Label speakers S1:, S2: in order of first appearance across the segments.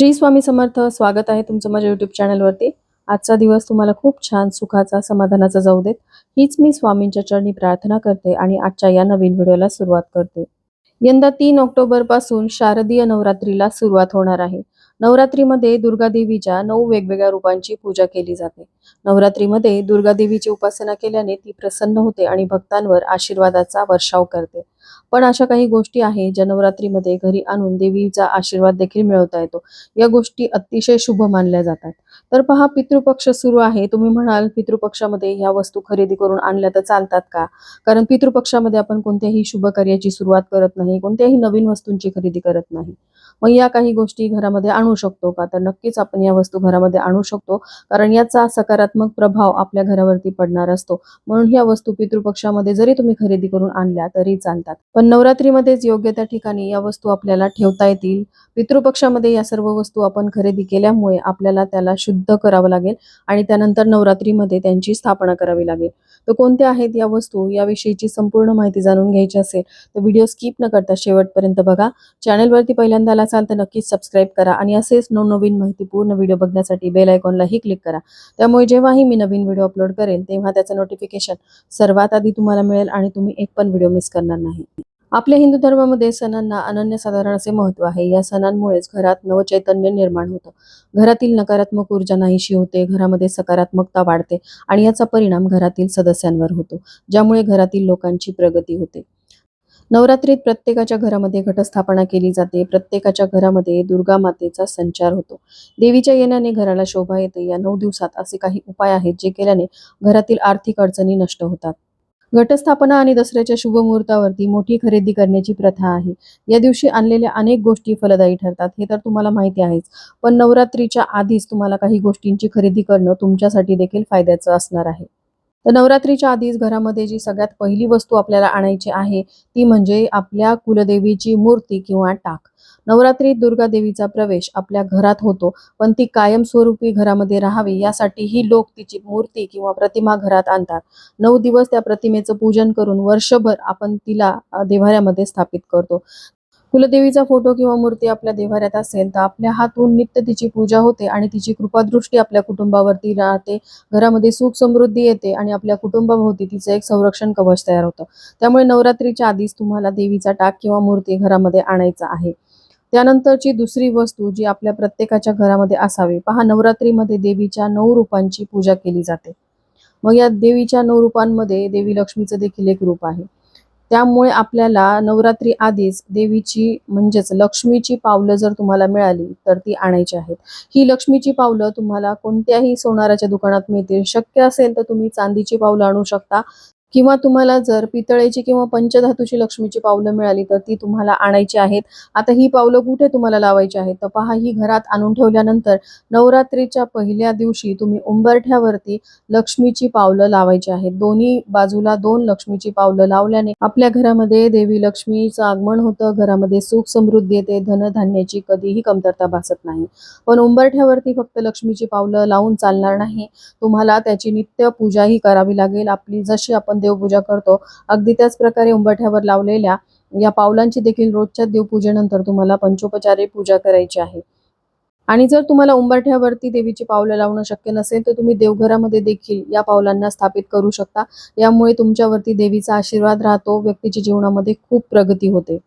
S1: श्री स्वामी समर्थ स्वागत आहे तुमचं माझ्या युट्यूब चॅनलवरती आजचा दिवस तुम्हाला खूप छान सुखाचा समाधानाचा जाऊ देत. हीच मी स्वामींच्या चरणी प्रार्थना करते आणि आजच्या या नवीन व्हिडिओला सुरुवात करते. यंदा तीन ऑक्टोबरपासून शारदीय नवरात्रीला सुरुवात होणार आहे. नवरात्रीमध्ये दुर्गा देवीच्या नऊ वेगवेगळ्या रूपांची पूजा केली जाते. नवरात्रीमध्ये दुर्गा देवीची उपासना केल्याने ती प्रसन्न होते आणि भक्तांवर आशीर्वादाचा वर्षाव करते. पण अशा काही गोष्टी आहेत ज्या नवरात्रीमध्ये घरी आणून देवीचा आशीर्वाद देखील मिळवता येतो. या गोष्टी अतिशय शुभ मानल्या जातात. तर पहा पितृपक्ष सुरू आहे. तुम्ही म्हणाल पितृपक्षामध्ये ह्या वस्तू खरेदी करून आणल्या तर चालतात का? कारण पितृपक्षामध्ये आपण कोणत्याही शुभ कार्याची सुरुवात करत नाही कोणत्याही नवीन वस्तूंची खरेदी करत नाही. मग या काही गोष्टी घरामध्ये आणू शकतो का? तर नक्कीच आपण या वस्तू घरामध्ये आणू शकतो कारण याचा सकारात्मक प्रभाव आपल्या घरावरती पडणार असतो. म्हणून ह्या वस्तू पितृपक्षामध्ये जरी तुम्ही खरेदी करून आणल्या तरी चालतात. पण नवरात्रीमध्येच योग्य त्या ठिकाणी या वस्तू आपल्याला ठेवता येतील. पितृपक्षामध्ये या सर्व वस्तू आपण खरेदी केल्यामुळे आपल्याला त्याला शुद्ध करावं लागेल आणि त्यानंतर नवरात्रीमध्ये त्यांची स्थापना करावी लागेल. तर कोणत्या आहेत या वस्तू? याविषयीची संपूर्ण माहिती जाणून घ्यायची असेल तर व्हिडिओ स्किप न करता शेवटपर्यंत बघा. चॅनलवरती पहिल्यांदा आला असाल तर नक्कीच सबस्क्राईब करा आणि असेच नवनवीन माहिती पूर्ण व्हिडिओ बघण्यासाठी बेल आयकॉनलाही क्लिक करा. त्यामुळे जेव्हाही मी नवीन व्हिडिओ अपलोड करेन तेव्हा त्याचं नोटिफिकेशन सर्वात आधी तुम्हाला मिळेल आणि तुम्ही एक पण व्हिडिओ मिस करणार नाही. आपल्या हिंदू धर्मामध्ये सणांना अनन्यसाधारण असे महत्त्व आहे. या सणांमुळेच घरात नवचैतन्य निर्माण होतं. घरातील नकारात्मक ऊर्जा नाहीशी होते घरामध्ये सकारात्मकता वाढते आणि याचा परिणाम घरातील सदस्यांवर होतो ज्यामुळे घरातील लोकांची प्रगती होते. नवरात्रीत प्रत्येकाच्या घरामध्ये घटस्थापना केली जाते प्रत्येकाच्या घरामध्ये दुर्गा मातेचा संचार होतो. देवीच्या येण्याने घराला शोभा येते. या नऊ दिवसात असे काही उपाय आहेत जे केल्याने घरातील आर्थिक अडचणी नष्ट होतात. घटस्थापना आणि दसऱ्याच्या शुभ मुहूर्तावरती मोठी खरेदी करण्याची प्रथा आहे. या दिवशी आणलेल्या अनेक गोष्टी फलदायी ठरतात हे तर तुम्हाला माहिती आहेच. पण नवरात्रीच्या आधीच तुम्हाला काही गोष्टींची खरेदी करणं तुमच्यासाठी देखील फायद्याचं असणार आहे. तर नवरात्रीच्या आधीच घरामध्ये जी सगळ्यात पहिली वस्तू आपल्याला आणायची आहे ती म्हणजे आपल्या कुलदेवीची मूर्ती किंवा टाक. नवरात्रीत दुर्गा देवीचा प्रवेश आपल्या घरात होतो पण ती कायमस्वरूपी घरामध्ये राहावी यासाठी ही लोक तिची मूर्ती किंवा प्रतिमा घरात आणतात. नऊ दिवस त्या प्रतिमेचं पूजन करून वर्षभर आपण तिला देवाऱ्यामध्ये स्थापित करतो. कुलदेवीचा फोटो किंवा मूर्ती आपल्या देवाऱ्यात असेल तर आपल्या हातून नित्य तिची पूजा होते आणि तिची कृपादृष्टी आपल्या कुटुंबावरती राहते. घरामध्ये सुख समृद्धी येते आणि आपल्या कुटुंबाभोवती तिचं एक संरक्षण कवच तयार होतं. त्यामुळे नवरात्रीच्या आधीच तुम्हाला देवीचा टाक किंवा मूर्ती घरामध्ये आणायचा आहे. त्यानंतरची दुसरी वस्तू जी आपल्या प्रत्येकाच्या घरामध्ये असावी पहा नवरात्रीमध्ये देवीच्या नऊ रूपांची पूजा केली जाते. मग या देवीच्या नऊ रूपांमध्ये देवी लक्ष्मीचं देखील एक रूप आहे. त्यामुळे आपल्याला नवरात्री आधीच देवीची म्हणजेच लक्ष्मीची पावलं जर तुम्हाला मिळाली तर ती आणायची आहेत. ही लक्ष्मीची पावलं तुम्हाला कोणत्याही सोनाराच्या दुकानात मिळतील. शक्य असेल तर तुम्ही चांदीची पावलं आणू शकता किंवा तुम्हाला जर पितळेची किंवा पंचधातूची लक्ष्मीची पावलं मिळाली तर ती तुम्हाला आणायची आहेत. आता ही पावलं कुठे तुम्हाला लावायची आहेत? तर पहा ही घरात आणून ठेवल्यानंतर नवरात्रीच्या पहिल्या दिवशी तुम्ही उंबरठ्यावरती लक्ष्मीची पावलं लावायची आहेत. दोन्ही बाजूला दोन लक्ष्मीची पावलं लावल्याने आपल्या घरामध्ये देवी लक्ष्मीचं आगमन होतं. घरामध्ये सुख समृद्धी येते. धनधान्याची कधीही कमतरता भासत नाही. पण उंबरठ्यावरती फक्त लक्ष्मीची पावलं लावून चालणार नाही. तुम्हाला त्याची नित्य पूजाही करावी लागेल. आपली जशी आपण देवपूजा करतो. अगदी त्याच प्रकारे उंबरठ्यावर लावलेल्या या पावलांची देखील रोजच्या देवपूजेनंतर तुम्हाला पंचोपचारे पूजा करायची आहे. आणि जर तुम्हाला उंबरठ्यावरती देवीची पावलं लावणं शक्य नसेल तर तुम्ही देवघरामध्ये देखील या पावलांना स्थापित करू शकता. यामुळे तुमच्यावरती देवीचा आशीर्वाद राहतो व्यक्तीच्या जीवनामध्ये खूप प्रगती होते.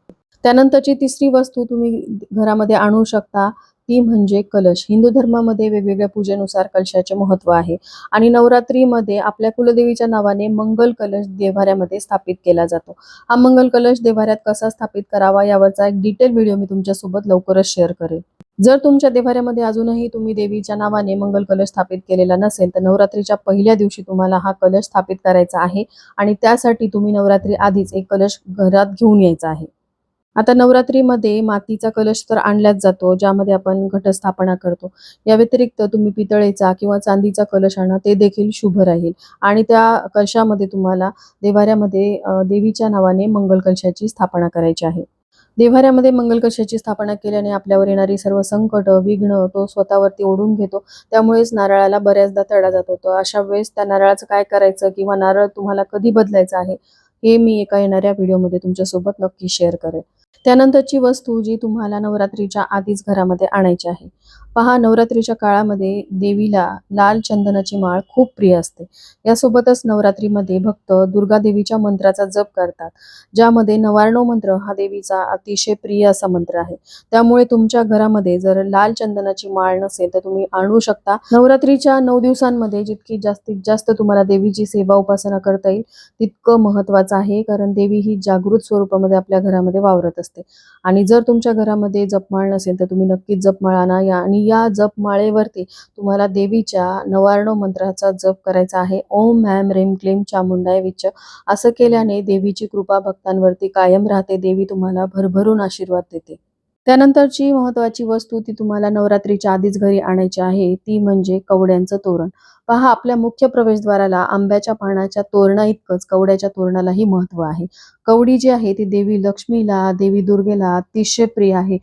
S1: त्यानंतरची तिसरी वस्तू तुम्ही घरामध्ये आणू शकता. ती म्हणजे कलश. हिंदू धर्मामध्ये वेगवेगळ्या पूजेनुसार कलशाचे महत्त्व आहे. आणि नवरात्रीमध्ये आपल्या कुलदेवीच्या नावाने मंगल कलश देवाऱ्यामध्ये स्थापित केला जातो. हा मंगल कलश देवाऱ्यात कसा स्थापित करावा यावरचा एक डिटेल व्हिडिओ मी तुमच्यासोबत लवकरच शेअर करेल. जर तुमच्या देवाऱ्यामध्ये अजूनही तुम्ही देवीच्या नावाने मंगल कलश स्थापित केलेला नसेल तर नवरात्रीच्या पहिल्या दिवशी तुम्हाला हा कलश स्थापित करायचा आहे आणि त्यासाठी तुम्ही नवरात्री आधीच एक कलश घरात घेऊन यायचा आहे. आता नवरात्रीमध्ये मातीचा कलश तर आणलाच जातो ज्यामध्ये आपण घटस्थापना करतो. या व्यतिरिक्त तुम्ही पितळेचा किंवा चांदीचा कलश आणा ते देखील शुभ राहील. आणि त्या कलशामध्ये तुम्हाला देवाऱ्यामध्ये देवीच्या नावाने मंगल कलशाची स्थापना करायची आहे. देव्हाऱ्यामध्ये मंगल कलशाची स्थापना केल्याने आपल्यावर येणारी सर्व संकट विघ्न तो स्वतःवरती ओढून घेतो. त्यामुळेच नारळाला बऱ्याचदा तडा जात होतो. अशा वेळेस त्या नारळाचं काय करायचं किंवा नारळ तुम्हाला कधी बदलायचं आहे हे मी एका येणाऱ्या व्हिडिओमध्ये तुमच्यासोबत नक्की शेअर करेन. त्यानंतरची वस्तू जी तुम्हाला नवरात्रीच्या आधीच घरामध्ये आणायची आहे पहा नवरात्रीच्या काळामध्ये देवीला लाल चंदनाची माळ खूप प्रिय असते. यासोबतच नवरात्रीमध्ये भक्त दुर्गा देवीच्या मंत्राचा जप करतात ज्यामध्ये नवारणो मंत्र हा देवीचा अतिशय प्रिय असा मंत्र आहे. त्यामुळे तुमच्या घरामध्ये जर लाल चंदनाची माळ नसेल तर तुम्ही आणू शकता. नवरात्रीच्या नऊ दिवसांमध्ये जितकी जास्तीत जास्त तुम्हाला देवीची सेवा उपासना करता येईल तितकं महत्वाचं आहे कारण देवी ही जागृत स्वरूपामध्ये आपल्या घरामध्ये वावरत असते. आणि जर तुमच्या घरामध्ये जपमाळ नसेल तर तुम्ही नक्कीच जपमाळ आणा या आणि या जपमाळेवरती तुम्हाला देवीच्या नवार्णव मंत्राचा जप करायचा आहे. ओम मॅम रेम क्लेम चामुंडाय विच असं केल्याने देवीची कृपा भक्तांवरती कायम राहते. देवी तुम्हाला भरभरून आशीर्वाद देते. त्यानंतरची महत्वाची वस्तू ती तुम्हाला नवरात्रीच्या आधीच घरी आणायची आहे. ती म्हणजे कवड्यांचं तोरण. पहा आपल्या मुख्य प्रवेशद्वाराला आंब्याच्या पानाच्या तोरणा इतकंच. कवड्याच्या तोरणालाही महत्त्व आहे. कवडी जी आहे ती देवी लक्ष्मीला देवी दुर्गेला अतिशय प्रिय आहे.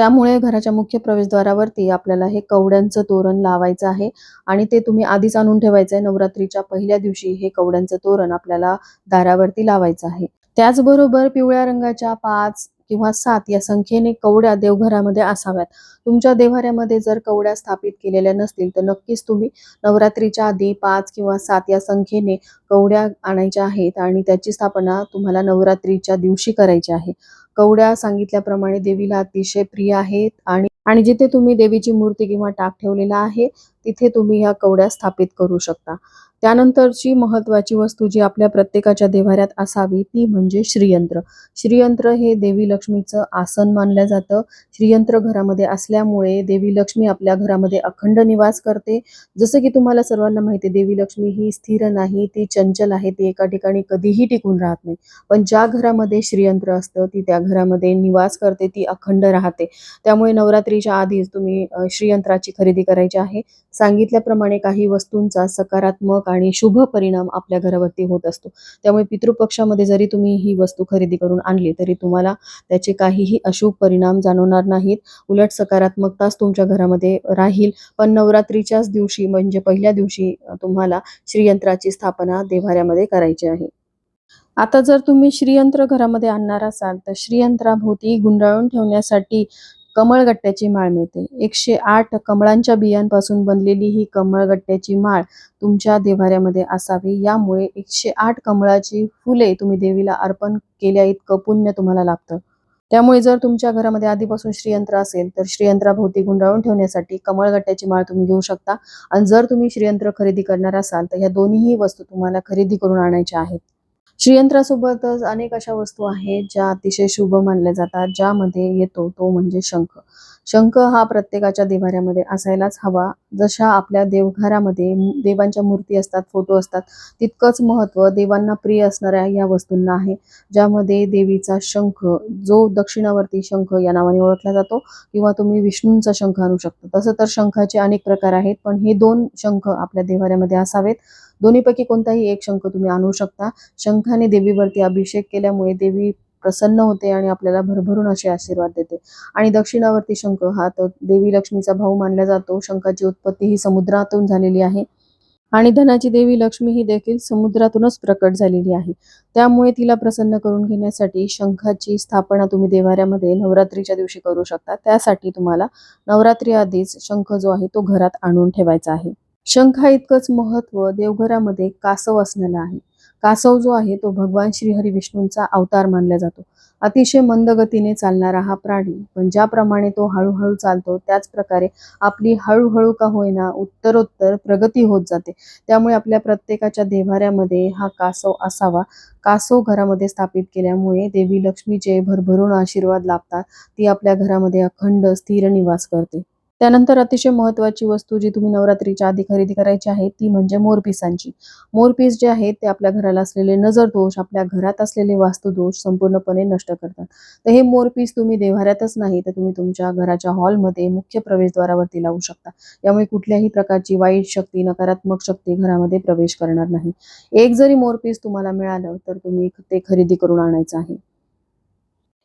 S1: त्यामुळे घराच्या मुख्य प्रवेशद्वारावरती आपल्याला हे कवड्यांचं तोरण लावायचं आहे. आणि ते तुम्ही आधीच आणून ठेवायचं आहे. नवरात्रीच्या पहिल्या दिवशी हे कवड्यांचं तोरण आपल्याला दारावरती लावायचं आहे. त्याचबरोबर पिवळ्या रंगाच्या पाच किंवा सात या संख्येने कवड्या देवघरामध्ये असाव्यात. तुमच्या देव्हाऱ्यामध्ये जर कवड्या स्थापित केलेल्या नसतील तर नक्कीच तुम्ही नवरात्रीच्या आधी पाच किंवा सात या संख्येने कवड्या आणायच्या आहेत आणि त्याची स्थापना तुम्हाला नवरात्रीच्या दिवशी करायची आहे. कवड्या सांगितल्याप्रमाणे देवीला अतिशय प्रिय आहेत आणि आणि जिथे तुम्ही देवीची मूर्ती किंवा टाक ठेवलेला आहे तिथे तुम्ही ह्या कवड्या स्थापित करू शकता. त्यानंतरची महत्वाची वस्तू जी आपल्या प्रत्येकाच्या देवाऱ्यात असावी ती म्हणजे श्रीयंत्र. श्रीयंत्र हे देवी लक्ष्मीचं आसन मानलं जातं. श्रीयंत्र घरामध्ये असल्यामुळे देवी लक्ष्मी आपल्या घरामध्ये अखंड निवास करते. जसं की तुम्हाला सर्वांना माहिती देवी लक्ष्मी ही स्थिर नाही ती चंचल आहे ती एका ठिकाणी कधीही टिकून राहत नाही. पण ज्या घरामध्ये श्रीयंत्र असतं ती त्या घरामध्ये निवास करते ती अखंड राहते. त्यामुळे नवरात्रीच्या आधीच तुम्ही श्रीयंत्राची खरेदी करायची आहे. सांगितल्याप्रमाणे काही वस्तूंचा सकारात्मक आणि शुभ परिणाम आपल्या घरावरती होत असतो. त्यामुळे पितृपक्षामध्ये जरी तुम्ही ही वस्तू खरेदी करून आणली तरी तुम्हाला त्याचे काहीही अशुभ परिणाम जाणवणार नाहीत. उलट सकारात्मकताच तुमच्या घरामध्ये राहील. पण नवरात्रीच्याच दिवशी म्हणजे पहिल्या दिवशी तुम्हाला श्रीयंत्राची स्थापना देवाऱ्यामध्ये करायची आहे. आता जर तुम्ही श्रीयंत्र घरामध्ये आणणार असाल तर श्रीयंत्राभोवती गुंडाळून ठेवण्यासाठी कमळगट्ट्याची माळ मिळते. एकशे आठ कमळांच्या बियांपासून बनलेली ही कमळगट्ट्याची माळ तुमच्या देव्हाऱ्यामध्ये असावी. यामुळे एकशे आठ कमळाची फुले तुम्ही देवीला अर्पण केल्या इतकं पुण्य तुम्हाला लाभतं. त्यामुळे जर तुमच्या घरामध्ये आधीपासून श्रीयंत्र असेल तर श्रीयंत्राभोवती गुंडाळून ठेवण्यासाठी कमळगट्ट्याची माळ तुम्ही घेऊ शकता. आणि जर तुम्ही श्रीयंत्र खरेदी करणार असाल तर ह्या दोन्हीही वस्तू तुम्हाला खरेदी करून आणायच्या आहेत. श्रीयंत्रासोबतच अनेक अशा वस्तू आहेत ज्या अतिशय शुभ मानल्या जातात ज्यामध्ये येतो तो म्हणजे शंख. शंख हा प्रत्येकाच्या देवाऱ्यामध्ये असायलाच हवा. जशा आपल्या देवघरामध्ये देवांच्या मूर्ती असतात फोटो असतात तितकंच महत्त्व देवांना प्रिय असणाऱ्या या वस्तूंना आहे. ज्यामध्ये देवीचा शंख जो दक्षिणावर्ती शंख या नावाने ओळखला जातो किंवा तुम्ही विष्णूंचा शंख आणू शकता. तसं तर शंखाचे अनेक प्रकार आहेत पण हे दोन शंख आपल्या देवाऱ्यामध्ये असावेत. दोन्हीपैकी कोणताही एक शंख तुम्ही आणू शकता. शंखाने देवीवरती अभिषेक केल्यामुळे देवी प्रसन्न होते आणि आपल्याला भरभरून असे आशीर्वाद देते. आणि दक्षिणावर्ती शंख हा तर देवी लक्ष्मीचा भाऊ मानला जातो. शंखाची उत्पत्ती ही समुद्रातून झालेली आहे. आणि धनाची देवी लक्ष्मी ही देखील समुद्रातूनच प्रकट झालेली आहे. त्यामुळे तिला प्रसन्न करून घेण्यासाठी शंखाची स्थापना तुम्ही देवाऱ्यामध्ये नवरात्रीच्या दिवशी करू शकता. त्यासाठी तुम्हाला नवरात्री आधीच शंख जो आहे तो घरात आणून ठेवायचा आहे. शंखा इतकंच महत्त्व देवघरामध्ये कासव असण्याला आहे. कासव जो आहे तो भगवान श्रीहरी विष्णूंचा अवतार मानला जातो. अतिशय मंद गतीने चालणारा हा प्राणी पण ज्याप्रमाणे तो हळूहळू चालतो त्याच प्रकारे आपली हळूहळू का होईना उत्तरोत्तर प्रगती होत जाते. त्यामुळे आपल्या प्रत्येकाच्या देव्हाऱ्यामध्ये हा कासव असावा. कासव घरामध्ये स्थापित केल्यामुळे देवी लक्ष्मीचे भरभरून आशीर्वाद लाभतात. ती आपल्या घरामध्ये अखंड स्थिर निवास करते. त्यानंतर अतिशय महत्वाची वस्तू जी तुम्ही नवरात्रीच्या आधी खरेदी करायची आहे ती म्हणजे मोरपिसांची. मोरपीस जे आहेत ते आपल्या घराला असलेले नजर दोष आपल्या घरात असलेले वास्तुदोष संपूर्णपणे नष्ट करतात. तर हे मोरपीस तुम्ही देव्हाऱ्यातच नाही तर तुम्ही तुमच्या घराच्या हॉलमध्ये मुख्य प्रवेशद्वारावरती लावू शकता. यामुळे कुठल्याही प्रकारची वाईट शक्ती नकारात्मक शक्ती घरामध्ये प्रवेश करणार नाही. एक जरी मोरपीस तुम्हाला मिळालं तर तुम्ही ते खरेदी करून आणायचं आहे.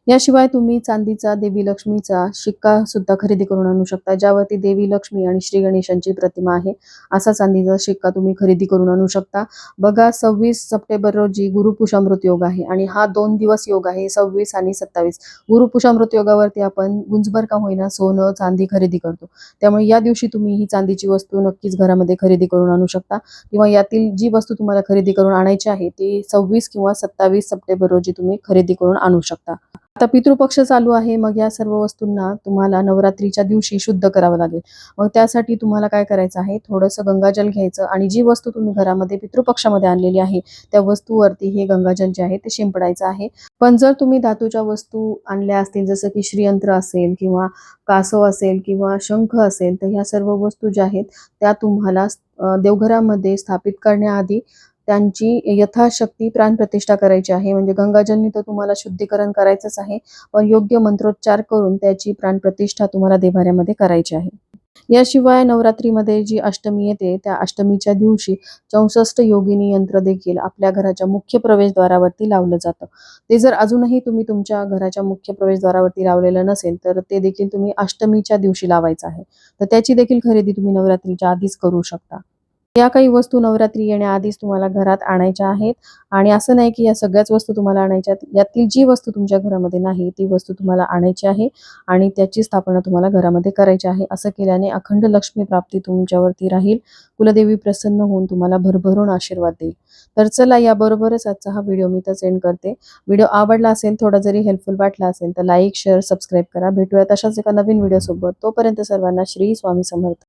S1: याशिवाय तुम्ही चांदीचा देवी लक्ष्मीचा शिक्का सुद्धा खरेदी करून आणू शकता ज्यावरती देवी लक्ष्मी आणि श्री गणेशांची प्रतिमा आहे असा चांदीचा शिक्का तुम्ही खरेदी करून आणू शकता. बघा सव्वीस सप्टेंबर रोजी गुरुपुषामृत योग आहे आणि हा दोन दिवस योग आहे सव्वीस आणि सत्तावीस. गुरुपुषामृत योगावरती आपण गुंजभर का होईना सोनं चांदी खरेदी करतो. त्यामुळे या दिवशी तुम्ही ही चांदीची वस्तू नक्कीच घरामध्ये खरेदी करून आणू शकता किंवा यातील जी वस्तू तुम्हाला खरेदी करून आणायची आहे ती सव्वीस किंवा सत्तावीस सप्टेंबर रोजी तुम्ही खरेदी करून आणू शकता. आता पितृपक्ष चालू आहे. मग या सर्व वस्तूंना तुम्हाला नवरात्रीच्या दिवशी शुद्ध करावं लागेल. मग त्यासाठी तुम्हाला काय करायचं आहे? थोडंसं गंगाजल घ्यायचं आणि जी वस्तू तुम्ही घरामध्ये पितृपक्षामध्ये आणलेली आहे त्या वस्तूवरती हे गंगाजल जे आहे ते शिंपडायचं आहे. पण जर तुम्ही धातूच्या वस्तू आणल्या असतील जसं की श्रीयंत्र असेल किंवा कासव असेल किंवा शंख असेल तर ह्या सर्व वस्तू ज्या आहेत त्या तुम्हाला देवघरामध्ये स्थापित करण्याआधी त्यांची यथाशक्ती प्राणप्रतिष्ठा करायची आहे. म्हणजे गंगाजलनी तर तुम्हाला शुद्धीकरण करायचंच आहे. पण योग्य मंत्रोच्चार करून त्याची प्राणप्रतिष्ठा तुम्हाला देवाऱ्यामध्ये करायची आहे. याशिवाय नवरात्रीमध्ये जी अष्टमी येते त्या अष्टमीच्या दिवशी चौसष्ट योगिनी यंत्र देखील आपल्या घराच्या मुख्य प्रवेशद्वारावरती लावलं जातं. ते जर अजूनही तुम्ही तुमच्या घराच्या मुख्य प्रवेशद्वारावरती लावलेलं नसेल तर ते देखील तुम्ही अष्टमीच्या दिवशी लावायचं आहे. तर त्याची देखील खरेदी तुम्ही नवरात्रीच्या आधीच करू शकता. या काही वस्तू नवरात्री येण्याआधीच तुम्हाला घरात आणायच्या आहेत. आणि असं नाही की या सगळ्याच वस्तू तुम्हाला आणायच्या यातील जी वस्तू तुमच्या घरामध्ये नाही ती वस्तू तुम्हाला आणायची आहे आणि त्याची स्थापना तुम्हाला घरामध्ये करायची आहे. असं केल्याने अखंड लक्ष्मी प्राप्ती तुमच्यावरती राहील. कुलदेवी प्रसन्न होऊन तुम्हाला भरभरून आशीर्वाद देईल. तर चला याबरोबरच आजचा हा व्हिडिओ मी तर सेंड करते. व्हिडिओ आवडला असेल थोडा जरी हेल्पफुल वाटला असेल तर लाईक शेअर सबस्क्राईब करा. भेटूया तशाच एका नवीन व्हिडिओसोबत. तोपर्यंत सर्वांना श्री स्वामी समर्थ.